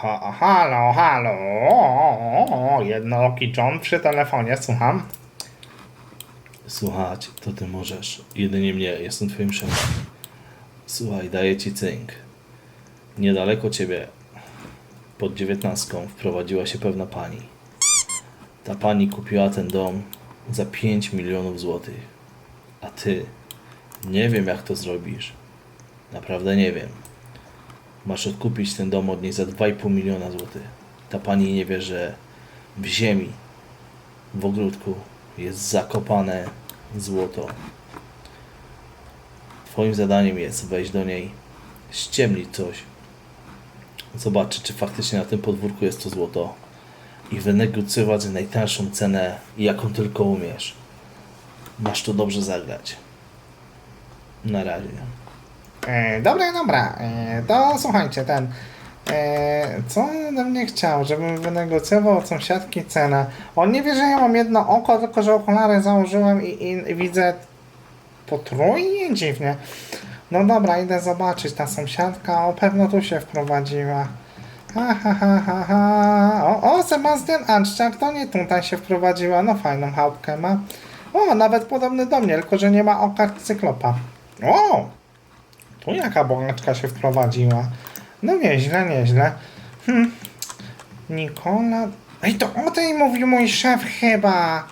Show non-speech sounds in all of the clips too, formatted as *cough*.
Ha, halo, halo. Jednooki John przy telefonie, słucham. Słuchać, to ty możesz. Jedynie mnie, jestem twoim szefem. Słuchaj, daję ci cynk. Niedaleko ciebie, pod dziewiętnastką, wprowadziła się pewna pani. Ta pani kupiła ten dom za 5 milionów złotych. A ty, nie wiem jak to zrobisz. Naprawdę nie wiem. Masz odkupić ten dom od niej za 2,5 miliona złotych. Ta pani nie wie, że w ziemi w ogródku jest zakopane złoto. Twoim zadaniem jest wejść do niej, ściemnić coś, zobaczyć, czy faktycznie na tym podwórku jest to złoto i wynegocjować najtańszą cenę, jaką tylko umiesz. Masz to dobrze zagrać. Na razie. E, dobra, dobra. E, to słuchajcie, ten. E, co on ode mnie chciał? Żebym wynegocjował od sąsiadki cenę. On nie wie, że ja mam jedno oko, tylko że okulary założyłem i, i, i widzę potrójnie dziwnie. No dobra, idę zobaczyć. Ta sąsiadka o pewno tu się wprowadziła. Ha, ha, ha, ha, ha. O, o, Sebastian Anszczak to nie tutaj się wprowadziła. No fajną chałupkę ma. O, nawet podobny do mnie, tylko że nie ma oka cyklopa. O! Tu jaka bogaczka się wprowadziła. No nieźle, nieźle. Hm. Nikola... Ej, to o tej mówi mój szef chyba.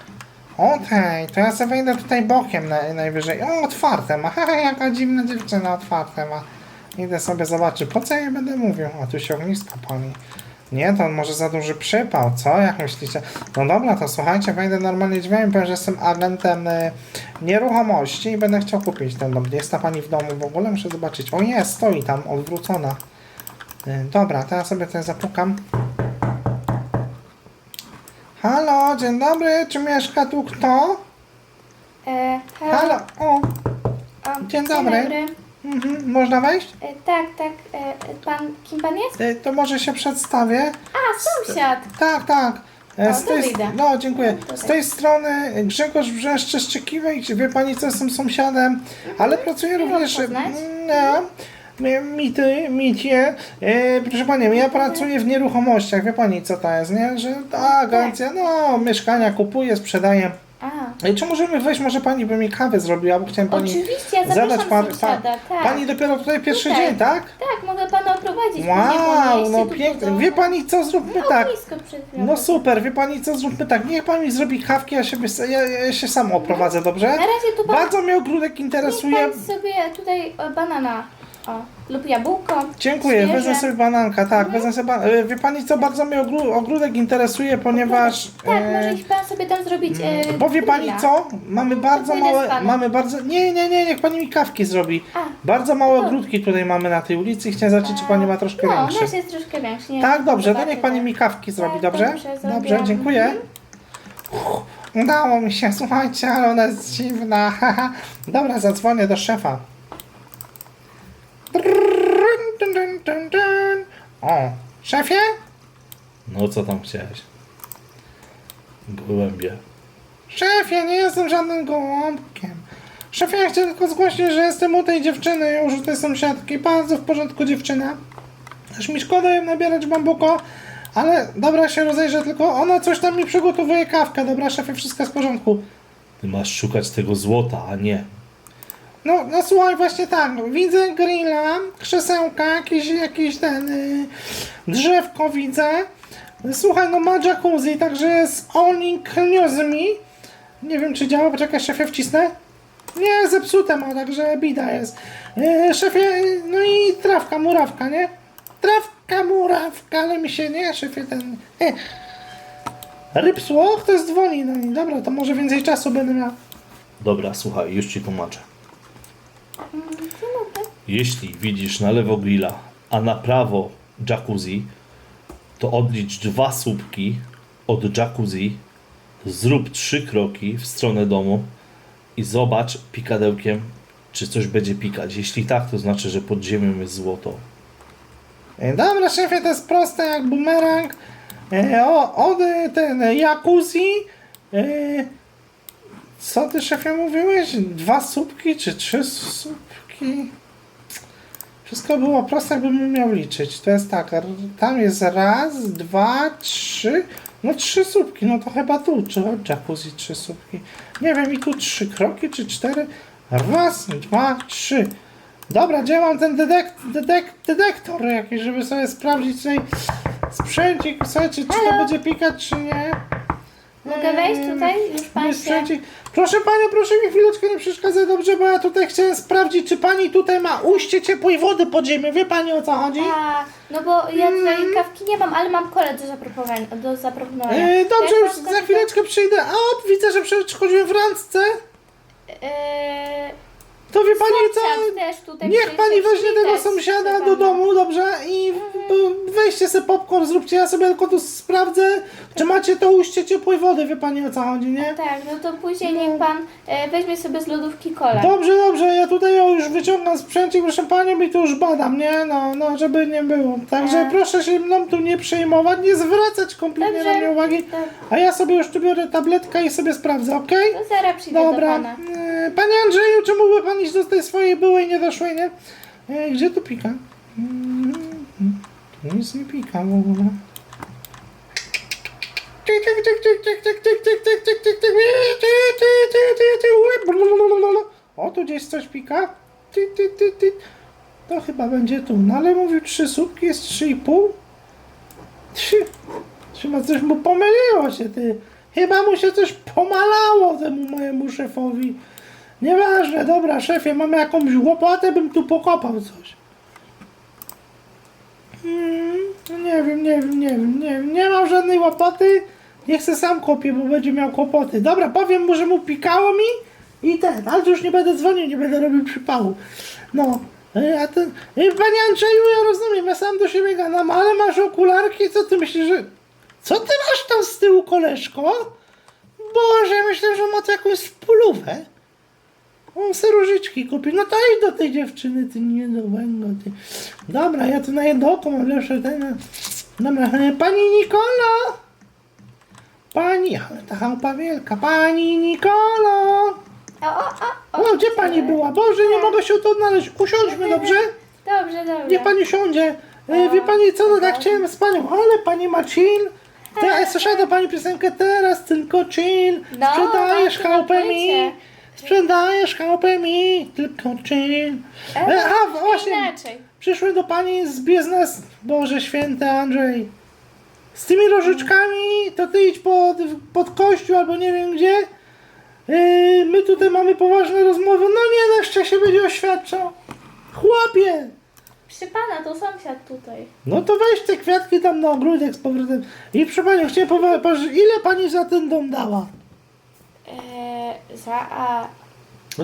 O tej, to ja sobie wejdę tutaj bokiem na, najwyżej. O, otwarte ma. Haha, *laughs* jaka dziwna dziewczyna otwarte ma. Idę sobie zobaczyć, po co ja jej będę mówił. A tu się ognisko pali. Nie, to może za duży przypał, co? Jak myślicie? No dobra, to słuchajcie, wejdę normalnie drzwiami, powiem, że jestem agentem y, nieruchomości i będę chciał kupić ten dom. Jest ta pani w domu w ogóle? Muszę zobaczyć. O jest, stoi tam, odwrócona. Y, dobra, ja sobie tutaj zapukam. Halo, dzień dobry, czy mieszka tu kto? E, Halo, o, O, Dzień dobry. Mhm, można wejść? E, tak, tak. E, pan, kim pan jest? Y, to może się przedstawię. A, sąsiad. Tak, tak. E, O, Z tej, no, dziękuję. No, Z tej strony Grzegorz Brzeszczyszczykiwej, wie pani co, jestem sąsiadem, ale pracuję Miło również... poznać. Mi- mity, micie. E, proszę pani, ja pracuję w nieruchomościach, wie pani co to jest, nie? Że ta agencja, no, mieszkania kupuję, sprzedaję. A, E, Czy możemy wejść, może pani by mi kawę zrobiła, bo chciałem pani oczywiście, ja zapraszam par- sąsiada, tak. Pani dopiero tutaj pierwszy Tutaj. dzień, tak? Tak, mogę pana oprowadzić. Wow, no pięknie. Wie pani co, zróbmy No, tak. blisko przed chwilą. No super, wie pani co, zróbmy tak, niech pan mi zrobi kawki, ja się, ja, ja się sam oprowadzę, dobrze? Na razie tu pan, Bardzo mnie ogródek niech interesuje. pan sobie tutaj o, banana, o, lub jabłko. Dziękuję, świeże. wezmę sobie bananka, tak, wezmę sobie ban- e, Wie pani co, bardzo mnie ogród, ogródek interesuje, ponieważ... Tak, e, może iść pan sobie tam zrobić e, Bo wie pani grilla. co, mamy bardzo pójdę z małe, panem. mamy bardzo, nie, nie, nie, niech pani mi kawki zrobi. A. Bardzo małe No. ogródki tutaj mamy na tej ulicy i chciałem zobaczyć, czy pani ma troszkę No, większy. nasz jest troszkę większy. Nie? Tak, dobrze, to niech pani tak. mi kawki zrobi, Tak, dobrze? dobrze, Dobrze, zrobię. dziękuję. Mhm. Udało mi się, *laughs* słuchajcie, ale ona jest dziwna. haha. *laughs* Dobra, zadzwonię do szefa. Dun, dun. O, szefie? No co tam chciałeś? Gołębie. Szefie, nie jestem żadnym gołąbkiem. Szefie, ja chciałem tylko zgłosić, że jestem u tej dziewczyny już u tej sąsiadki. Bardzo w porządku dziewczyna. Aż mi szkoda ją nabierać bambuko, ale dobra się rozejrzę, tylko ona coś tam mi przygotowuje kawkę. Dobra, szefie, wszystko jest w porządku. Ty masz szukać tego złota, a nie. No, no słuchaj, właśnie tak, widzę grilla, krzesełka, jakiś, jakiś ten, y, drzewko widzę. Słuchaj, no ma jacuzzi, także jest all inclusive. Nie wiem, czy działa, poczekaj, szefie, wcisnę. Nie, zepsute ma, także bida jest. Y, szefie, no i trawka, murawka, nie? Trawka, murawka, ale mi się, nie, szefie, ten... E. Rybsło, ktoś dzwoni, no i dobra, to może więcej czasu będę miał. Dobra, słuchaj, już ci tłumaczę. Jeśli widzisz na lewo grilla, a na prawo jacuzzi, to odlicz dwa słupki od jacuzzi, zrób trzy kroki w stronę domu i zobacz pikadełkiem, czy coś będzie pikać. Jeśli tak, to znaczy, że pod ziemią jest złoto. E, Dobra, szefie, to jest proste jak bumerang. E, o, od e, ten jacuzzi. E, co ty, szefie, mówiłeś? Dwa słupki czy trzy słupki? wszystko było proste, jakbym miał liczyć. To jest tak, tam jest raz, dwa, trzy, no trzy słupki, no to chyba tu, czy od jacuzzi trzy słupki. Nie wiem, i tu trzy kroki, czy cztery. Raz, dwa, trzy. Dobra, gdzie mam ten dedek, dedek, detektor jakiś, żeby sobie sprawdzić tutaj sprzęcik, słuchajcie, czy to będzie pikać, czy nie. Mogę wejść tutaj? Już pan się... Proszę panią, proszę mi chwileczkę nie przeszkadzać, dobrze, bo ja tutaj chciałem sprawdzić, czy pani tutaj ma ujście ciepłej wody pod ziemią. Wie pani o co chodzi? A, no bo ja tutaj Mm. kawki nie mam, ale mam kole do zaproponowania. Do zaproponowania. E, dobrze, już za chwileczkę przyjdę. A, widzę, że przechodziłem w randce. Eee, To wie pani co? też tutaj Niech pani weźmie tego sąsiada do pana. domu, dobrze? I w- weźcie sobie popcorn, zróbcie. Ja sobie tylko tu sprawdzę, czy macie to ujście ciepłej wody. Wie pani o co chodzi, nie? Tak, no to później niech pan e, weźmie sobie z lodówki kolę. Dobrze, dobrze, ja tutaj o, już wyciągam sprzęcik, proszę panią i tu już badam, nie? No, no, żeby nie było. Także E. proszę się mną tu nie przejmować, nie zwracać kompletnie Dobrze. na mnie uwagi. Tak. A ja sobie już tu biorę tabletkę i sobie sprawdzę, okej? To zaraz przyjdę do Dobra. pana. E, Panie Andrzeju, czy mógłby pan nic do tej swojej byłej niedoszłej, nie? Gdzie tu pika? Tu nic nie pika w ogóle. O, tu gdzieś coś pika. To chyba będzie tu. No ale mówił trzy słupki, jest trzy i pół. Chyba coś mu pomyliło się, ty. Chyba mu się coś pomalało temu mojemu szefowi. Nieważne, dobra, szefie, mamy jakąś łopatę, bym tu pokopał coś. Hmm, no nie wiem, nie wiem, nie wiem, nie wiem. Nie mam żadnej łopaty. Nie chcę sam kopię, bo będzie miał kłopoty. Dobra, powiem mu, że mu pikało mi i ten, ale już nie będę dzwonił, nie będę robił przypału. No, e, a ten, e, panie Andrzeju, ja rozumiem, ja sam do siebie gadam, ale masz okularki, co ty myślisz, że... Co ty masz tam z tyłu, koleżko? Boże, myślę, że ma jakąś spulówę. On se różyczki kupił. No to idź do tej dziewczyny, ty nie do węgla, ty. Dobra, ja tu na jedno oko mam lepsze ten. Dobra, e, pani Nikolo! Pani, ale ta chałupa wielka. Pani Nikolo! O, o, o, o. Gdzie pani była? Boże, nie mogę się tu odnaleźć. Usiądźmy, dobrze? Dobrze, dobrze. Niech pani siądzie. E, wie pani co, no tak chciałem z panią, ale pani ma chill. Te, słyszała do pani piosenkę teraz tylko chill. No, Sprzedajesz tak, chałupę mi. Sprzedajesz chałupę mi. Tylko chill. E, E, a, właśnie. Inaczej. Przyszły do pani z biznes. Boże święty Andrzej. Z tymi rożyczkami to ty idź pod, pod kościół albo nie wiem gdzie. Yy, my tutaj mamy poważne rozmowy. No nie, na szczęście będzie oświadczał. Chłopie! Przy pana, to sąsiad tutaj. No to weź te kwiatki tam na ogródek z powrotem. I proszę Panią, chciałem powiedzieć, ile Pani za ten dom dała? Za, a,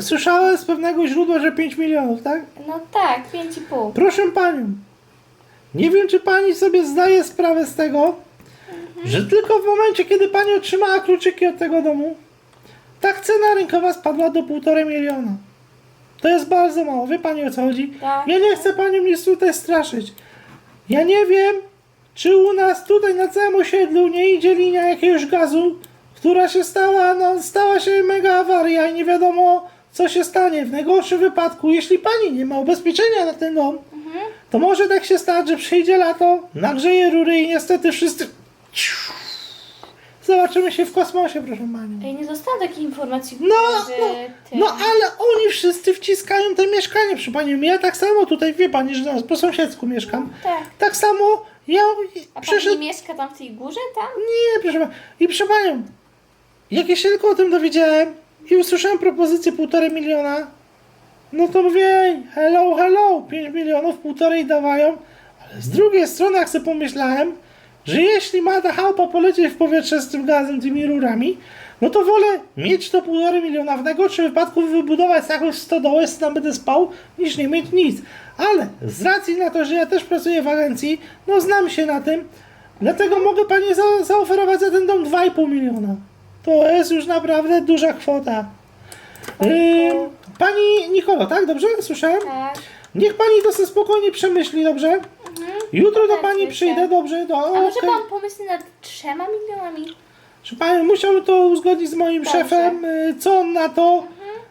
Słyszałem z pewnego źródła, że 5 milionów, tak? no tak, 5,5. Proszę Panią, nie wiem, czy Pani sobie zdaje sprawę z tego, że tylko w momencie, kiedy Pani otrzymała kluczyki od tego domu, tak cena rynkowa spadła do 1,5 miliona. To jest bardzo mało. Wie Pani o co chodzi? Tak. Ja nie chcę Panią nic tutaj straszyć. Ja nie wiem, czy u nas tutaj na całym osiedlu nie idzie linia jakiegoś gazu, która się stała, no stała się mega awaria i nie wiadomo co się stanie. W najgorszym wypadku, jeśli Pani nie ma ubezpieczenia na ten dom, to może tak się stać, że przyjdzie lato, nagrzeje rury i niestety wszyscy... Zobaczymy się w kosmosie, proszę Pani. Ej, nie dostałam takiej informacji, No, że no, no ale oni wszyscy wciskają te mieszkanie, przy pani. Ja tak samo tutaj, wie pani, że po sąsiedzku mieszkam. Tak. Tak samo ja A pan przyszedł... nie mieszka tam w tej górze, tam? Nie, proszę pani. I proszę panią, jak ja się tylko o tym dowiedziałem i usłyszałem propozycję półtorej miliona, no to mówię, hello, hello, 5 milionów, półtorej dawają, ale z drugiej strony, jak sobie pomyślałem, że jeśli ma ta chałupa polecieć w powietrze z tym gazem, tymi rurami, no to wolę mieć to półtorej miliona, w najgorszym wypadku wybudować jakąś stodołę, z tam będę spał, niż nie mieć nic. Ale z racji na to, że ja też pracuję w agencji, no znam się na tym, dlatego mogę pani za, zaoferować za ten dom 2,5 miliona. To jest już naprawdę duża kwota. Yy, pani Nikolo, tak? Dobrze? Słyszałem? Tak. Niech pani to sobie spokojnie przemyśli, dobrze? Jutro do pani przyjdę, dobrze? Do, A może okej. pan pomyśli nad trzema milionami? Proszę pani, musiałbym to uzgodnić z moim Dobrze. szefem, y, co on na to.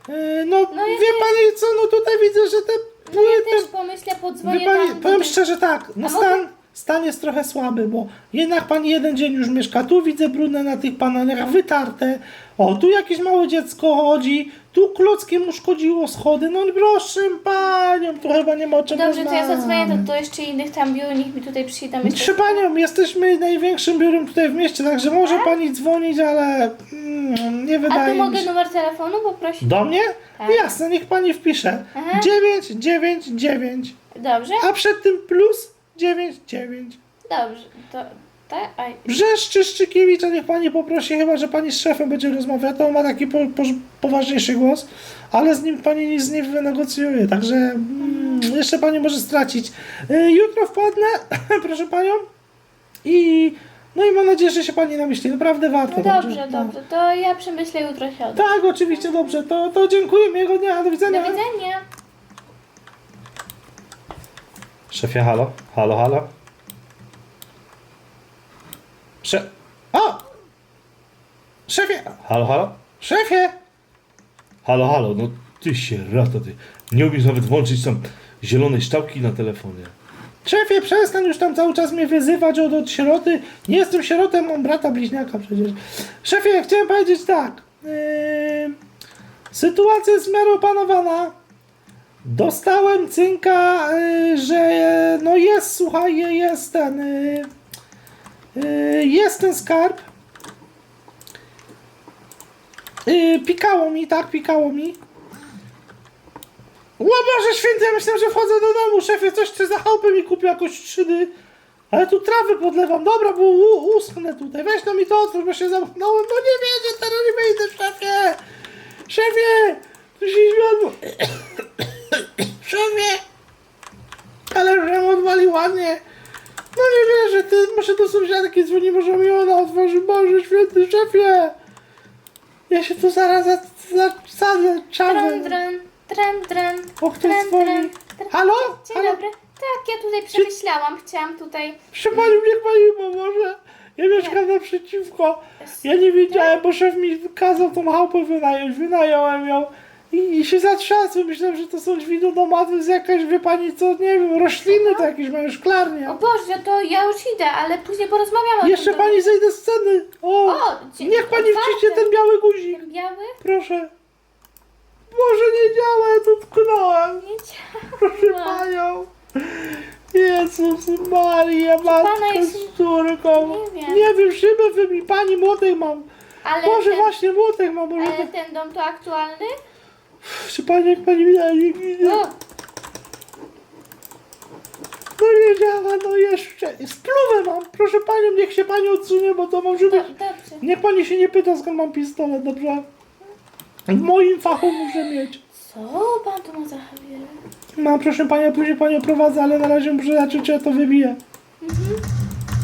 Y, No, No ja wie też. pani co, no tutaj widzę, że te No ja też pomyślę, podzwonię Wie pani, tam. do powiem szczerze tak, no A mogę- stan, stan jest trochę słaby, bo jednak pani jeden dzień już mieszka, tu widzę brudne na tych panelach, wytarte, o, tu jakieś małe dziecko chodzi, tu klockiem uszkodziło schody, no proszę panią, to chyba nie ma o czym Dobrze, to ja zadzwonię do, do jeszcze innych tam biur, niech mi tutaj przyjdą. Proszę panią, jesteśmy największym biurem tutaj w mieście, także może pani dzwonić, ale mm, nie A wydaje tu mi mogę numer telefonu poprosić? Do mnie? Tak. Jasne, niech pani wpisze. Aha. 999, Dobrze? a przed tym plus 99. Dobrze, to... Tak? Aj. Brzeszczy Szczykiewicza niech pani poprosi, chyba że pani z szefem będzie rozmawiać, to on ma taki po, po, poważniejszy głos, ale z nim pani nic nie wynegocjuje, także mm, jeszcze pani może stracić. Y, jutro wpadnę, *laughs* proszę panią, i no i mam nadzieję, że się pani namyśli, naprawdę warto. No także, dobrze, no. dobrze, to ja przemyślę jutro się. Tak, oczywiście, dobrze, to, to dziękuję, miłego dnia, do widzenia. Do widzenia. Szefie, halo? Halo, halo? Sze... O! Szefie! Halo, halo? Szefie! Halo, halo, no ty się rata, ty. Nie umiesz nawet włączyć tam zielonej sztabki na telefonie. Szefie, przestań już tam cały czas mnie wyzywać od, od sieroty. Nie jestem sierotem, mam brata bliźniaka przecież. Szefie, chciałem powiedzieć tak. Yy, sytuacja jest w miarę opanowana. Dostałem cynka, yy, że no jest, słuchaj, jest ten, yy, yy, jest ten skarb. Pikało mi, tak, pikało mi. O Boże święty, ja myślałem, że wchodzę do domu, szefie, coś ty za chałupę mi kupił, jakoś trzydy. Ale tu trawy podlewam, dobra, bo uschnę tutaj. Weź no mi to otwórz, bo się zamknąłem. No nie wiedzie, teraz nie wyjdę, szefie. Szefie, tu się. Szefie. Ale żem odwalił ładnie. No nie wierzę, ty, muszę do sąsiadki dzwonić, może mi ona otworzy. Boże święty, szefie. Ja się tu zaraz za- zasadzę, czarę. Dran, dran, dran, dran. O, ktoś dran, dzwoni. dran, dran. Halo? Dzień Halo? dobry. Tak, ja tutaj przemyślałam, chciałam tutaj... Pani, niech pani pomoże. Ja mieszkam naprzeciwko. Ja nie wiedziałem, bo szef mi kazał tą chałupę wynająć. Wynająłem ją i, i się zatrzasłem. Myślałem, że to są drzwi do z jakaś, wie pani co, nie wiem, rośliny to jakieś mają szklarnie. O Boże, to ja już idę, ale później porozmawiamy o Jeszcze tym. pani zejdę z sceny. O, O, dzień- niech pani otwarte. wciśnie ten biały guzik. Ten biały? Proszę. Boże, nie działa, ja tu tknąłem. Nie działa. Proszę panią. Jezus Maria, matka jest- z córką. Nie wiem. Nie wiem, szybę wybi, pani młotek mam. Ale Boże, ten, właśnie młotek mam. Może ale ten dom to aktualny? Czy pani, jak pani widać, nie widzę. O, No nie działa, no jeszcze. Spluwę mam. Proszę panią, niech się pani odsunie, bo to może być... dobrze. Niech pani się nie pyta, skąd mam pistolet, dobrze? W moim fachu muszę mieć. Co pan tu ma za chwilę? No, proszę pani, później panią prowadzę, ale na razie muszę zobaczyć, czy ja to wybiję.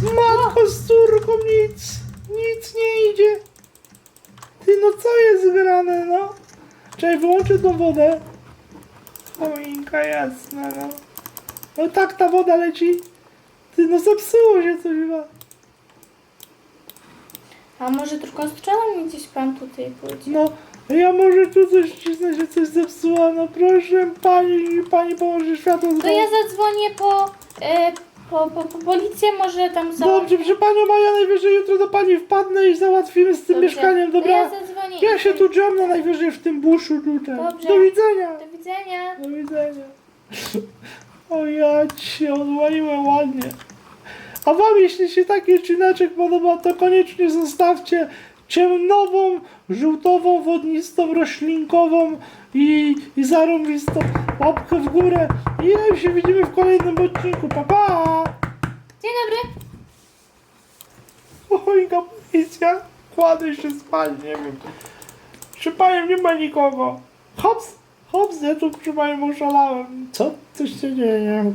Matko z córką nic, nic nie idzie. Ty, no co jest grane, no? Czekaj, wyłączę tą wodę. Choinka jasna, no. No tak ta woda leci. Ty, no zepsuło się coś chyba. A może tylko sprzedam mi gdzieś pan tutaj pójdzie? No, ja może tu coś cisnę, że coś zepsuła, no proszę pani, pani pomoże światło To ja zadzwonię po, e, po, po, po policję, może tam za... Dobrze, proszę panią, a ja najwyżej jutro do pani wpadnę i załatwimy z tym Dobrze. mieszkaniem, To dobra? ja zadzwonię. Ja się tu drzemnę najwyżej w tym buszu tutaj. Dobrze. Do widzenia. Do widzenia. Do widzenia. *laughs* O ja ci odwaliłem ładnie. A wam jeśli się taki odcineczek podoba, to koniecznie zostawcie ciemnową, żółtową, wodnistą, roślinkową i, i zarąbistą łapkę w górę. I my się widzimy w kolejnym odcinku. Pa, pa! Dzień dobry. Choinka policja. Kładę się spać, nie wiem. Przy panią nie ma nikogo. Hops, hops, ja tu przy panią oszalałem. Co? Coś się dzieje.